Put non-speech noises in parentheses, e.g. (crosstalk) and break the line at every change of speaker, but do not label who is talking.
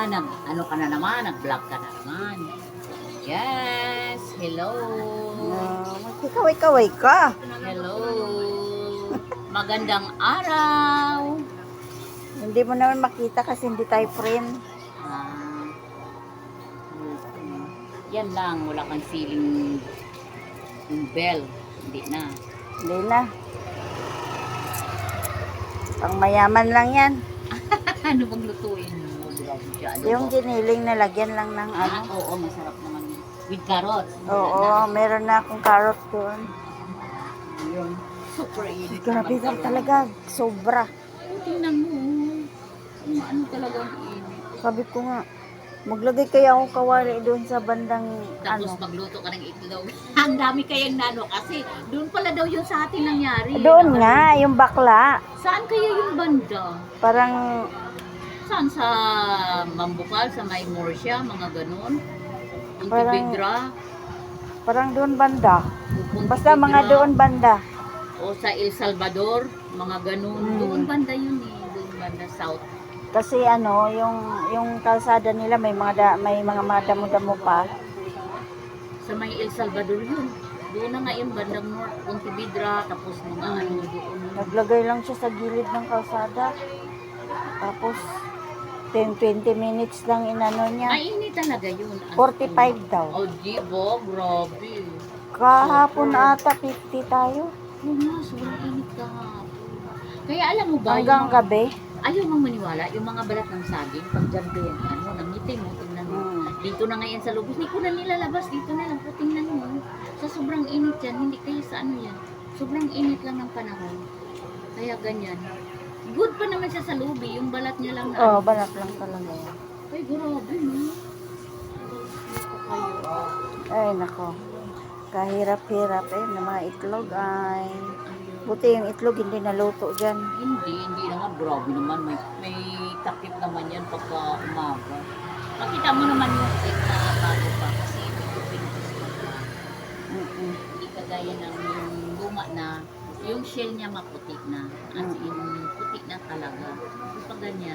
Ah, nag, ano ka na naman, nag-vlog ka na naman. Yes, hello.
Uh, Magkikaway-kaway ka.
Hello. Magandang araw.
Hindi mo naman makita kasi hindi tayo friend.
Ah, yan lang, wala kang yung bell. Hindi na.
Hindi na. Pang mayaman lang yan. (laughs)
ano bang lutuin mo? Ano
Yung
ba?
giniling na lagyan lang ng ano.
Ah, oo, masarap naman yun. With carrots.
Oo, meron na akong carrot doon.
Yun. Super init.
Grabe daw talaga. Sobra.
Tingnan mo. Ano, ano talagang init.
Sabi ko nga, maglagay kaya ako kawali doon sa bandang
Tapos
ano.
magluto ka ng itlog. (laughs) Ang dami kayang nano kasi doon pala daw yung sa atin nangyari.
Doon
Na-
nga, yung bakla.
Saan kaya yung banda?
Parang,
Saan? Sa Mambukal, sa May Morsia, mga ganun?
Parang-
Pontevedra?
parang doon banda. Basta mga doon banda.
O sa El Salvador, mga ganun.
Hmm.
Doon banda yun eh. Doon banda south.
Kasi ano, yung yung kalsada nila may mga da, may mga mga damo-damo pa.
Sa may El Salvador yun. Doon na nga yung bandang north, Pontevedra, tapos mga
Hmm.
ano doon.
Naglagay lang siya sa gilid ng kalsada. Tapos 10-20 minutes lang inano niya.
Ay, hindi talaga yun. As
45
in.
daw.
Oh, Jibo, grabe.
Kahapon ata 50 tayo.
Oo nga, sobrang init kahapon. Kaya alam mo ba,
Hanggang
yung,
gabi.
ayaw mong maniwala, yung mga balat ng saging, pag dyan din, ano, nangitim mo, tingnan mo.
Hmm.
Dito na ngayon sa lubos, hindi ko na nilalabas, dito na lang po, tingnan mo. Sa sobrang init yan, hindi kayo sa ano yan. Sobrang init lang ng panahon. Kaya ganyan. Good pa naman siya sa lubi, yung balat niya lang na.
Oh, balat lang talaga.
Ay, grabe, no?
Ay, nako. Kahirap-hirap eh, ng mga itlog ay. Buti yung itlog hindi naluto dyan.
Hindi, hindi naman. Grabe naman. May, may takip naman yan pagka umaga. Makita mo naman yung egg na bago pa kasi ito pinipis pa pa. Hindi kagaya ng yung luma na yung shell niya maputi na. As in, puti na talaga. Pag ganyan.